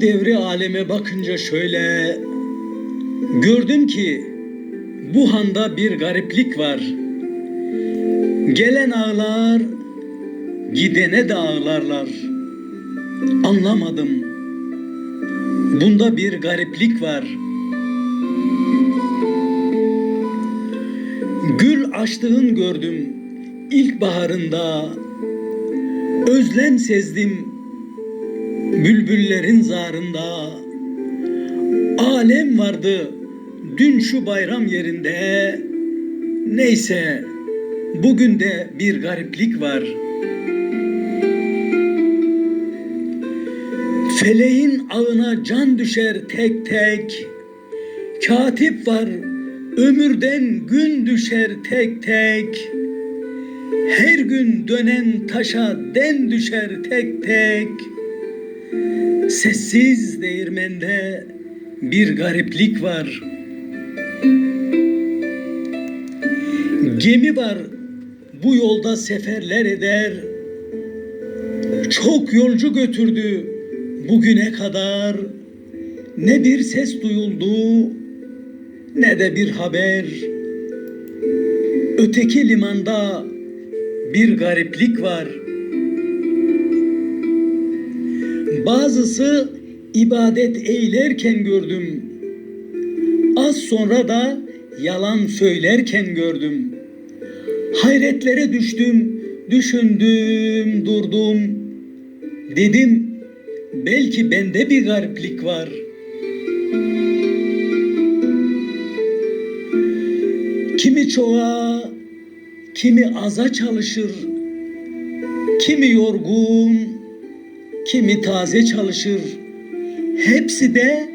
Devri aleme bakınca şöyle gördüm ki bu handa bir gariplik var. Gelen ağlar, gidene de ağlarlar. Anlamadım. Bunda bir gariplik var. Gül açtığın gördüm ilkbaharında. Özlem sezdim bülbüllerin zarında. Alem vardı dün şu bayram yerinde. Neyse bugün de bir gariplik var. Feleğin ağına can düşer tek tek. Katip var ömürden gün düşer tek tek. Her gün dönen taşa den düşer tek tek. Sessiz değirmende bir gariplik var. Gemi var bu yolda seferler eder. Çok yolcu götürdü bugüne kadar. Ne bir ses duyuldu ne de bir haber. Öteki limanda bir gariplik var. Bazısı ibadet eylerken gördüm. Az sonra da yalan söylerken gördüm. Hayretlere düştüm, düşündüm, durdum. Dedim belki bende bir gariplik var. Kimi çoğa, kimi aza çalışır. Kimi yorgun, kimi taze çalışır. Hepsi de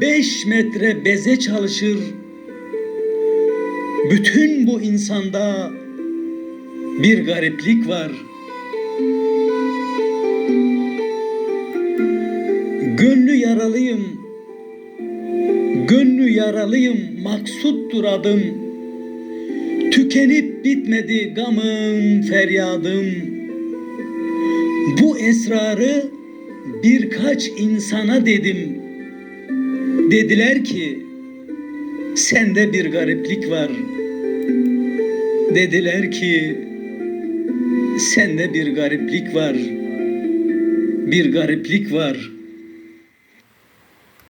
beş metre beze çalışır. Bütün bu insanda bir gariplik var. Gönlü yaralıyım, gönlü yaralıyım, maksuttur adım. Tükenip bitmedi gamım, feryadım. Bu esrarı birkaç insana dedim. Dediler ki sende bir gariplik var. Dediler ki sende bir gariplik var. Bir gariplik var.